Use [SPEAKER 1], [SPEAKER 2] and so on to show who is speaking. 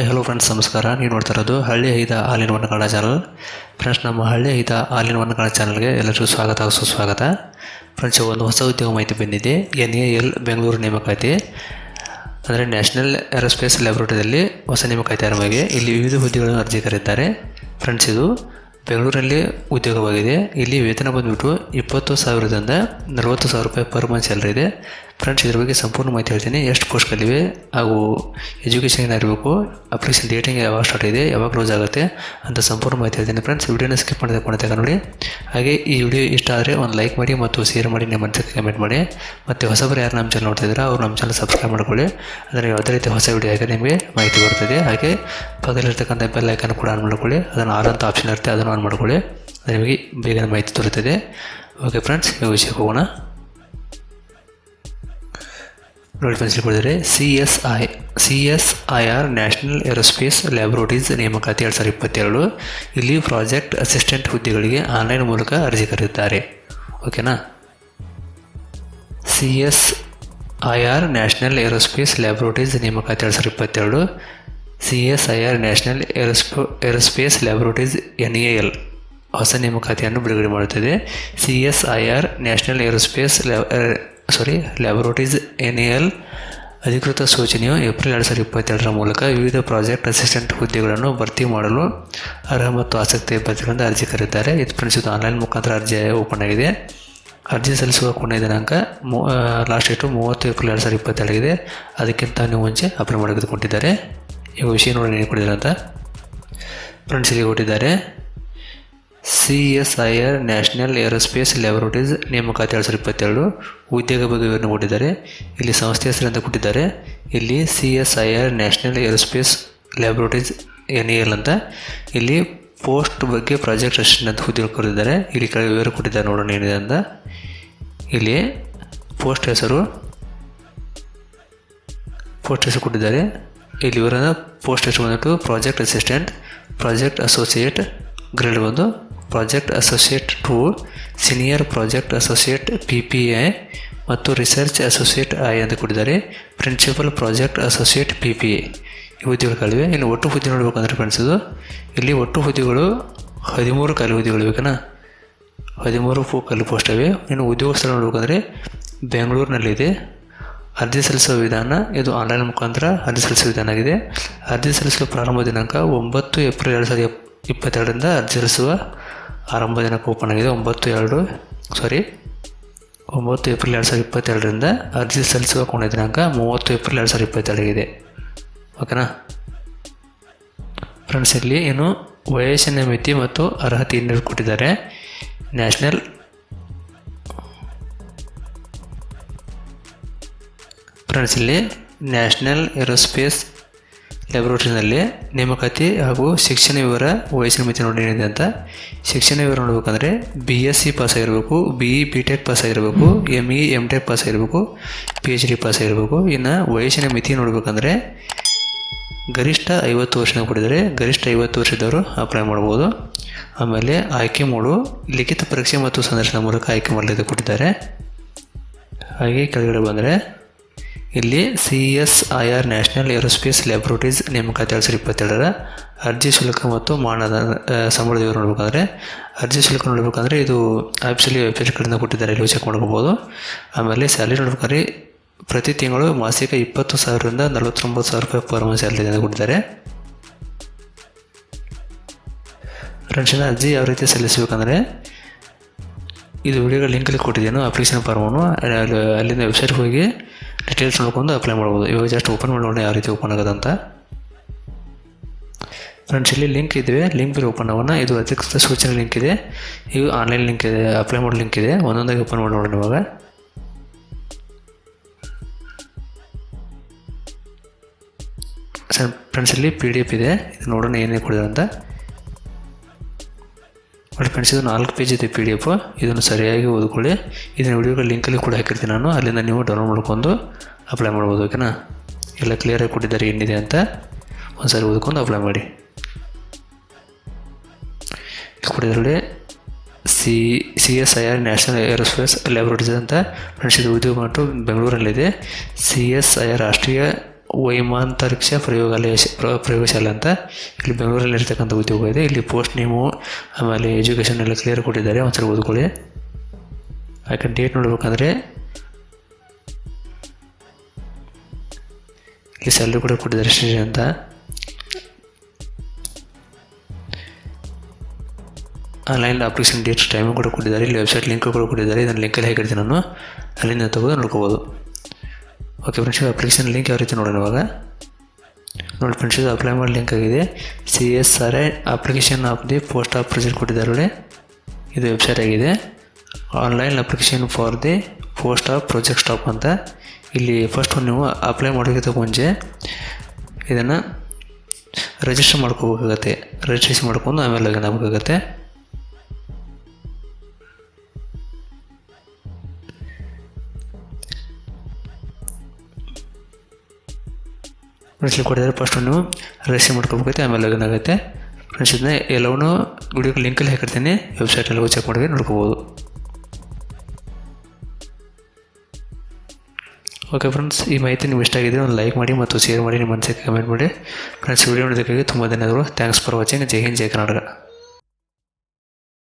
[SPEAKER 1] Hi hello friends ನಮಸ್ಕಾರ. ನೀವು ನೋಡ್ತಾ ಇರೋದು ಹಳ್ಳಿ ಐದ ಹಾಲಿನ ಒನ್ ಚಾನಲ್ ಫ್ರೆಂಡ್ಸ್ ನಮ್ಮ ಹಳ್ಳಿ ಐದ ಹಾಲಿನ ಒನ್ ಚಾನಲ್ಗೆ ಎಲ್ಲರಿಗೂ ಸ್ವಾಗತ, ಸುಸ್ವಾಗತ. ಫ್ರೆಂಡ್ಸ್ ಒಂದು ಹೊಸ ಉದ್ಯೋಗ ಮಾಹಿತಿ ಬಂದಿದೆ. ಎನ್ ಎ ಎಲ್ ಬೆಂಗಳೂರು ನೇಮಕಾತಿ. ಅಂದರೆ ನ್ಯಾಷನಲ್ ಏರೋಸ್ಪೇಸ್ ಲ್ಯಾಬೊರೇಟರಿಯಲ್ಲಿ ಹೊಸ ನೇಮಕಾತಿ ಆರಂಭವಾಗಿದೆ. ಇಲ್ಲಿ ವಿವಿಧ ಹುದ್ದೆಗಳನ್ನು ಅರ್ಜಿ ಕರೆದಿದ್ದಾರೆ ಫ್ರೆಂಡ್ಸ್ ಇದು ಬೆಂಗಳೂರಲ್ಲಿ ಉದ್ಯೋಗವಾಗಿದೆ. ಇಲ್ಲಿ ವೇತನ ಬಂದುಬಿಟ್ಟು ಇಪ್ಪತ್ತು ಸಾವಿರದಿಂದ ನಲವತ್ತು ಸಾವಿರ ರೂಪಾಯಿ ಪರ್ ಮಂತ್ ಸ್ಯಾಲ್ರಿ ಇದೆ. ಫ್ರೆಂಡ್ಸ್ ಇದ್ರ ಬಗ್ಗೆ ಸಂಪೂರ್ಣ ಮಾಹಿತಿ ಹೇಳ್ತೀನಿ. ಎಷ್ಟು ಪೋಸ್ಟ್ಗಳಿವೆ ಹಾಗೂ ಎಜುಕೇಷನ್ ಏನಾಗಿರಬೇಕು ಅಪ್ಲಿಕೇಶನ್ ಡೇಟಿಂಗ್ ಯಾವಾಗ ಸ್ಟಾರ್ಟ್ ಇದೆ, ಯಾವಾಗ ಕ್ಲೋಸ್ ಆಗುತ್ತೆ ಅಂತ ಸಂಪೂರ್ಣ ಮಾಹಿತಿ ಹೇಳ್ತೀನಿ ಫ್ರೆಂಡ್ಸ್ ವಿಡಿಯೋನ ಸ್ಕಿಪ್ ಮಾಡಿದೆ ಕೊನೆ ನೋಡಿ. ಹಾಗೆ ಈ ವಿಡಿಯೋ ಇಷ್ಟ ಆದರೆ ಒಂದು ಲೈಕ್ ಮಾಡಿ ಮತ್ತು ಶೇರ್ ಮಾಡಿ, ನಿಮ್ಮ ಮನಸ್ಸಿಗೆ ಕಮೆಂಟ್ ಮಾಡಿ. ಮತ್ತು ಹೊಸಬರು ಯಾರು ನಮ್ಮ ಚಾನಲ್ ನೋಡ್ತಿದ್ದೀರಾ, ಅವರು ನಮ್ಮ ಚಾನಲ್ ಸಬ್ಸ್ಕ್ರೈಬ್ ಮಾಡ್ಕೊಳ್ಳಿ. ಅಂದರೆ ಯಾವುದೇ ರೀತಿ ಹೊಸ ವಿಡಿಯೋ ಆಗಿ ನಿಮಗೆ ಮಾಹಿತಿ ಬರ್ತದೆ. ಹಾಗೆ ಪಕ್ಕದಲ್ಲಿರ್ತಕ್ಕಂಥ ಬೆಲ್ ಐಕನ್ ಕೂಡ ಆನ್ ಮಾಡ್ಕೊಳ್ಳಿ. ಅದನ್ನು ಆರಂತ ಆಪ್ಷನ್ ಇರುತ್ತೆ, ಅದನ್ನು ಆನ್ ಮಾಡ್ಕೊಳ್ಳಿ. ನಿಮಗೆ ಬೇಗನೆ ಮಾಹಿತಿ ದೊರೆಯುತ್ತದೆ. ಓಕೆ ಫ್ರೆಂಡ್ಸ್ ಈ ವಿಷಯಕ್ಕೆ ಹೋಗೋಣ. ನೋಡಿ friends ಕೊಡಿದರೆ C S I C S I R National Aerospace Laboratories ನೇಮಕಾತಿ ಎರಡು ಸಾವಿರದ ಇಪ್ಪತ್ತೆರಡು ಇಲ್ಲಿ ಪ್ರಾಜೆಕ್ಟ್ ಅಸಿಸ್ಟೆಂಟ್ ಹುದ್ದೆಗಳಿಗೆ ಆನ್ಲೈನ್ ಮೂಲಕ ಅರ್ಜಿ ಕರೆಯುತ್ತಾರೆ. ಓಕೆನಾ? C S I R National Aerospace Laboratories ನೇಮಕಾತಿ ಎರಡು ಸಾವಿರದ ಇಪ್ಪತ್ತೆರಡು C S I R National ಏರೋಸ್ಪೋ Aerospace Laboratories N A L ಹೊಸ ನೇಮಕಾತಿಯನ್ನು ಬಿಡುಗಡೆ ಮಾಡುತ್ತದೆ. C S I R National Aerospace sorry Laboratories N L ಅಧಿಕೃತ ಸೂಚನೆಯು ಏಪ್ರಿಲ್ ಎರಡು ಸಾವಿರದ ಇಪ್ಪತ್ತೆರಡರ ಮೂಲಕ ವಿವಿಧ ಪ್ರಾಜೆಕ್ಟ್ ಅಸಿಸ್ಟೆಂಟ್ ಹುದ್ದೆಗಳನ್ನು ಭರ್ತಿ ಮಾಡಲು ಅರ್ಹ ಮತ್ತು ಆಸಕ್ತಿ ಅಭ್ಯರ್ಥಿಗಳಿಂದ ಅರ್ಜಿ ಕರೆದಿದ್ದಾರೆ. ಇದು ಫ್ರೆಂಡ್ಸ್ ಆನ್ಲೈನ್ ಮುಖಾಂತರ ಅರ್ಜಿ ಓಪನ್ ಆಗಿದೆ. ಅರ್ಜಿ ಸಲ್ಲಿಸುವ ಕೊನೆಯ ದಿನಾಂಕ ಮೂ ಲಾಸ್ಟ್ ಡೇಟು ಮೂವತ್ತು ಏಪ್ರಿಲ್ ಎರಡು ಸಾವಿರದ ಇಪ್ಪತ್ತೆರಡಿದೆ ಅದಕ್ಕಿಂತ ನೀವು ಮುಂಚೆ ಅಪ್ಲೈ ಮಾಡಿಕೊಂಡಿದ್ದಾರೆ ಈ ವಿಷಯ ನೋಡಿ ಏನು ಕೊಟ್ಟಿದ್ದಾರೆ ಅಂತ. ಫ್ರೆಂಡ್ಸ್ ಕೊಟ್ಟಿದ್ದಾರೆ. C S I R National Aerospace Laboratories ನೇಮಕಾತಿ ಎರಡು ಸಾವಿರದ ಇಪ್ಪತ್ತೆರಡು ಉದ್ಯೋಗ ಬಗ್ಗೆ ವಿವರಣೆ ಕೊಟ್ಟಿದ್ದಾರೆ. ಇಲ್ಲಿ ಸಂಸ್ಥೆ ಹೆಸರಿಂದ ಕೊಟ್ಟಿದ್ದಾರೆ. ಇಲ್ಲಿ C S I R National Aerospace Laboratories N L ಅಂತ. ಇಲ್ಲಿ ಪೋಸ್ಟ್ ಬಗ್ಗೆ ಪ್ರಾಜೆಕ್ಟ್ ಅಸಿಸ್ಟೆಂಟ್ ಅಂತ ಹುದ್ದೆ ಕೊಟ್ಟಿದ್ದಾರೆ ಇಲ್ಲಿ ಕೆಳಗೆ ವಿವರ ಕೊಟ್ಟಿದ್ದಾರೆ ನೋಡೋಣ ಏನಿದೆ ಅಂತ. ಇಲ್ಲಿ ಪೋಸ್ಟ್ ಹೆಸರು ಪೋಸ್ಟ್ ಹೆಸರು ಕೊಟ್ಟಿದ್ದಾರೆ. ಇಲ್ಲಿ ವಿವರ ಪೋಸ್ಟ್ ಹೆಸರು ಬಂದ್ಬಿಟ್ಟು project assistant, project associate, grade ಒಂದು project associate two senior project associate P P A ಮತ್ತು ರಿಸರ್ಚ್ ಅಸೋಸಿಯೇಟ್ ಐ ಅಂತ ಕೊಟ್ಟಿದ್ದಾರೆ. Principal project associate P P A ಈ ಹುದ್ದೆಗಳಿವೆ ಇನ್ನು ಒಟ್ಟು ಹುದ್ದೆ ನೋಡ್ಬೇಕಂದ್ರೆ ಫ್ರೆಂಡ್ಸ್ ಇದು ಇಲ್ಲಿ ಒಟ್ಟು ಹುದ್ದೆಗಳು ಹದಿಮೂರು ಖಾಲಿ ಹುದ್ದೆಗಳು ಬೇಕನಾ ಹದಿಮೂರು ಫೂ ಖಾಲಿ ಪೋಸ್ಟ್ ಇವೆ. ಇನ್ನು ಉದ್ಯೋಗ ಸ್ಥಳ ನೋಡ್ಬೇಕಂದ್ರೆ ಬೆಂಗಳೂರಿನಲ್ಲಿದೆ ಅರ್ಜಿ ಸಲ್ಲಿಸುವ ವಿಧಾನ ಇದು ಆನ್ಲೈನ್ ಮುಖಾಂತರ ಅರ್ಜಿ ಸಲ್ಲಿಸುವ ವಿಧಾನ ಆಗಿದೆ. ಅರ್ಜಿ ಸಲ್ಲಿಸಲು ಪ್ರಾರಂಭ ದಿನಾಂಕ ಒಂಬತ್ತು ಏಪ್ರಿಲ್ ಎರಡು ಸಾವಿರದ ಇಪ್ಪತ್ತೆರಡರಿಂದ ಅರ್ಜಿ ಸಲ್ಲಿಸುವ ಆರಂಭ ದಿನ ಕೂಪನ್ ಆಗಿದೆ. ಒಂಬತ್ತು ಎರಡು ಸಾರಿ ಒಂಬತ್ತು ಏಪ್ರಿಲ್ ಎರಡು ಸಾವಿರದ ಇಪ್ಪತ್ತೆರಡರಿಂದ ಅರ್ಜಿ ಸಲ್ಲಿಸುವ ಕೊನೆ ದಿನಾಂಕ ಮೂವತ್ತು ಏಪ್ರಿಲ್ ಎರಡು ಸಾವಿರದ ಇಪ್ಪತ್ತೆರಡಾಗಿದೆ ಓಕೆನಾ? ಫ್ರೆಂಡ್ಸ್ ಇಲ್ಲಿ ಏನು ವಯಸ್ಸಿನ ಮಿತಿ ಮತ್ತು ಅರ್ಹತೆಯನ್ನು ಕೊಟ್ಟಿದ್ದಾರೆ? ನ್ಯಾಷನಲ್ ಫ್ರೆಂಡ್ಸ್ ಇಲ್ಲಿ ನ್ಯಾಷನಲ್ ಏರೋಸ್ಪೇಸ್ ಲ್ಯಾಬ್ರೋಟರಿನಲ್ಲಿ ನೇಮಕಾತಿ ಹಾಗೂ ಶಿಕ್ಷಣ ವಿವರ ವಯಸ್ಸಿನ ಮಿತಿ ನೋಡಿ ಏನಿದೆ ಅಂತ. ಶಿಕ್ಷಣ ವಿವರ ನೋಡ್ಬೇಕಂದ್ರೆ ಬಿ ಎಸ್ ಸಿ ಪಾಸ್ ಆಗಿರಬೇಕು B E B tech pass ಆಗಿರಬೇಕು M E M tech pass ಆಗಿರಬೇಕು ಪಿ ಎಚ್ ಡಿ ಪಾಸ್ ಆಗಿರಬೇಕು ಇನ್ನು ವಯಸ್ಸಿನ ಮಿತಿ ನೋಡ್ಬೇಕಂದ್ರೆ ಗರಿಷ್ಠ ಐವತ್ತು ವರ್ಷನ ಕೊಟ್ಟಿದ್ದಾರೆ. ಗರಿಷ್ಠ ಐವತ್ತು ವರ್ಷದವರು ಅಪ್ಲೈ ಮಾಡ್ಬೋದು. ಆಮೇಲೆ ಆಯ್ಕೆ ಮಾಡು, ಲಿಖಿತ ಪರೀಕ್ಷೆ ಮತ್ತು ಸಂದರ್ಶನ ಮೂಲಕ ಆಯ್ಕೆ ಮಾಡಲಿದೆ ಕೊಟ್ಟಿದ್ದಾರೆ. ಹಾಗೆ ಕೆಳಗಡೆ ಬಂದರೆ ಇಲ್ಲಿ C S I R National Aerospace Laboratories ನೇಮಕಾತಿ ಎರಡು ಸಾವಿರದ ಇಪ್ಪತ್ತೆರಡರ. ಅರ್ಜಿ ಶುಲ್ಕ ಮತ್ತು ಮಾನದ ಸಂಬಳದ ವಿವರ ನೋಡ್ಬೇಕಂದ್ರೆ, ಅರ್ಜಿ ಶುಲ್ಕ ನೋಡ್ಬೇಕಂದ್ರೆ ಇದು ಆಫೀಸಲ್ಲಿ ವೆಬ್ಸೈಟ್ ಕಡೆಯಿಂದ ಕೊಟ್ಟಿದ್ದಾರೆ, ಇಲ್ಲಿ ಚೆಕ್ ಮಾಡ್ಕೋಬೋದು. ಆಮೇಲೆ ಸ್ಯಾಲರಿ ನೋಡ್ಬೇಕಾದ್ರೆ ಪ್ರತಿ ತಿಂಗಳು ಮಾಸಿಕ ಇಪ್ಪತ್ತು ಸಾವಿರದಿಂದ ನಲವತ್ತೊಂಬತ್ತು ಸಾವಿರ ರೂಪಾಯಿ ಪರ್ ಮಂತ್ ಸ್ಯಾಲರಿ ಅಂತ ಕೊಟ್ಟಿದ್ದಾರೆ. ಫ್ರೆಂಡ್ಸಿನ ಅರ್ಜಿ ಯಾವ ರೀತಿ ಸಲ್ಲಿಸಬೇಕಂದ್ರೆ, ಇದು ವಿಡಿಯೋಗಳ ಲಿಂಕಲ್ಲಿ ಕೊಟ್ಟಿದ್ದೇನು ಅಪ್ಲಿಕೇಶನ್ ಫಾರ್ಮನ್ನು ಅಲ್ಲಿಂದ ವೆಬ್ಸೈಟ್ಗೆ ಹೋಗಿ ಡೀಟೇಲ್ಸ್ ನೋಡ್ಕೊಂಡು ಅಪ್ಲೈ ಮಾಡ್ಬೋದು. ಇವಾಗ ಜಸ್ಟ್ ಓಪನ್ ಮಾಡಿ ಯಾವ ರೀತಿ ಓಪನ್ ಆಗೋದಂತ. ಫ್ರೆಂಡ್ಸ್ ಇಲ್ಲಿ ಲಿಂಕ್ ಇದ್ವಿ ಲಿಂಕ್ ಬೇರೆ ಓಪನ್ ಆಗೋಣ. ಇದು ಅಧಿಕೃತ ಸೂಚನೆ ಲಿಂಕ್ ಇದೆ. ಇದು ಆನ್ಲೈನ್ ಲಿಂಕ್ ಇದೆ. ಅಪ್ಲೈ ಮಾಡೋ ಲಿಂಕ್ ಇದೆ. ಒಂದೊಂದಾಗಿ ಓಪನ್ ಮಾಡಿ ನೋಡೋಣ ಇವಾಗ. ಫ್ರೆಂಡ್ಸ್ ಇಲ್ಲಿ ಪಿ ಡಿ ಎಫ್ ಇದೆ. ಇದು ನೋಡೋಣ ಏನೇ ಕೊಡಿದೆ ಅಂತ. ನೋಡಿ ಫ್ರೆಂಡ್ಸ್ ಇದು ನಾಲ್ಕು ಪೇಜ್ ಇದೆ ಪಿ ಡಿ ಎಫ್ ಇದನ್ನು ಸರಿಯಾಗಿ ಓದ್ಕೊಳ್ಳಿ. ಇದನ್ನು ವಿಡಿಯೋಗಳ ಲಿಂಕಲ್ಲಿ ಕೂಡ ಹಾಕಿರ್ತೀನಿ ನಾನು. ಅಲ್ಲಿಂದ ನೀವು ಡೌನ್ಲೋಡ್ ಮಾಡ್ಕೊಂಡು ಅಪ್ಲೈ ಮಾಡ್ಬೋದು ಓಕೆನಾ ಎಲ್ಲ ಕ್ಲಿಯರಾಗಿ ಕೊಟ್ಟಿದ್ದಾರೆ ಏನಿದೆ ಅಂತ. ಒಂದ್ಸರಿ ಓದ್ಕೊಂಡು ಅಪ್ಲೈ ಮಾಡಿ. ಕೊಟ್ಟಿದ್ರಲ್ಲಿ C C S I R National Aerospace Laboratories ಅಂತ. ಫ್ರೆಂಡ್ಸ್ ಇದು ಉದ್ಯೋಗ ಮತ್ತು ಬೆಂಗಳೂರಲ್ಲಿದೆ. ಸಿ ಎಸ್ ಐ ಆರ್ ರಾಷ್ಟ್ರೀಯ ವೈಮಾಂತರಿಕ್ಷ ಪ್ರಯೋಗಾಲಯ ಪ್ರಯೋಗಶಾಲೆ ಅಂತ ಇಲ್ಲಿ ಬೆಂಗಳೂರಲ್ಲಿ ಇರ್ತಕ್ಕಂಥ ಉದ್ಯೋಗ ಇದೆ. ಇಲ್ಲಿ ಪೋಸ್ಟ್ ನೇಮು ಆಮೇಲೆ ಎಜುಕೇಷನ್ ಎಲ್ಲ ಕ್ಲಿಯರ್ ಕೊಟ್ಟಿದ್ದಾರೆ. ಒಂದ್ಸಲ ಓದ್ಕೊಳ್ಳಿ. ಯಾಕೆ ಡೇಟ್ ನೋಡ್ಬೇಕಂದ್ರೆ ಇಲ್ಲಿ ಸ್ಯಾಲ್ರಿ ಕೂಡ ಕೊಟ್ಟಿದ್ದಾರೆ ಶ್ರೀ ಅಂತ. ಆನ್ಲೈನ್ ಅಪ್ಲಿಕೇಶನ್ ಡೇಟ್ ಟೈಮು ಕೂಡ ಕೊಟ್ಟಿದ್ದಾರೆ. ಇಲ್ಲಿ ವೆಬ್ಸೈಟ್ ಲಿಂಕ್ ಕೂಡ ಕೊಟ್ಟಿದ್ದಾರೆ. ಇದನ್ನು ಲಿಂಕಲ್ಲಿ ಹೇಗಿರ್ತೀನಿ ನಾನು. ಅಲ್ಲಿಂದ ತೆಗೆದು ನೋಡ್ಕೋಬೋದು. ಓಕೆ ಫ್ರೆಂಡ್ಸ್ ಅಪ್ಲಿಕೇಶನ್ ಲಿಂಕ್ ಯಾವ ರೀತಿ ನೋಡೋಣ ಇವಾಗ? ನೋಡಿ ಫ್ರೆಂಡ್ಸ್ ಇದು ಅಪ್ಲೈ ಮಾಡಿ ಲಿಂಕ್ ಆಗಿದೆ. C S R I application of the post of procedure ಕೊಟ್ಟಿದ್ದಾರೆ ನೋಡಿ. ಇದು ವೆಬ್ಸೈಟ್ ಆಗಿದೆ. Online application for the post of project staff ಅಂತ. ಇಲ್ಲಿ ಫಸ್ಟ್ ನೀವು ಅಪ್ಲೈ ಮಾಡೋಕ್ಕಿಂತ ಮುಂಚೆ ಇದನ್ನು ರಿಜಿಸ್ಟರ್ ಮಾಡ್ಕೋಬೇಕಾಗತ್ತೆ. ರಿಜಿಸ್ಟ್ರೇಷನ್ ಮಾಡ್ಕೊಂಡು ಆಮೇಲೆ ಲಾಗಿನ್ ಆಗಬೇಕಾಗತ್ತೆ. ಫ್ರೆಂಡ್ಸ್ ಕೊಟ್ಟಿದ್ದಾರೆ ಫಸ್ಟ್ ನೀವು ರಿಜಿಸ್ಟರ್ ಮಾಡ್ಕೋಬೇಕಾಗುತ್ತೆ ಆಮೇಲೆ ಲಗ್ನ ಆಗುತ್ತೆ ಫ್ರೆಂಡ್ಸ್ ಇದನ್ನ ಎಲ್ಲವನ್ನೂ ವಿಡಿಯೋ ಲಿಂಕಲ್ಲಿ ಹಾಕಿರ್ತೀನಿ ವೆಬ್ಸೈಟಲ್ಲಿ ಹೋಗಿ ಚೆಕ್ ಮಾಡಿ ನೋಡ್ಕೋಬೋದು ಓಕೆ ಫ್ರೆಂಡ್ಸ್ ಈ ಮಾಹಿತಿ ನಿಮ್ಗೆ ಇಷ್ಟ ಆಗಿದ್ರೆ ಒಂದು ಲೈಕ್ ಮಾಡಿ ಮತ್ತು ಶೇರ್ ಮಾಡಿ, ನಿಮ್ಮ ಮನಸ್ಸಿಗೆ ಕಮೆಂಟ್ ಮಾಡಿ. ಫ್ರೆಂಡ್ಸ್ ವಿಡಿಯೋ ನೋಡೋದಕ್ಕಾಗಿ ತುಂಬ ಧನ್ಯವಾದಗಳು. Thanks for watching Jai Hind, Jai Karnataka.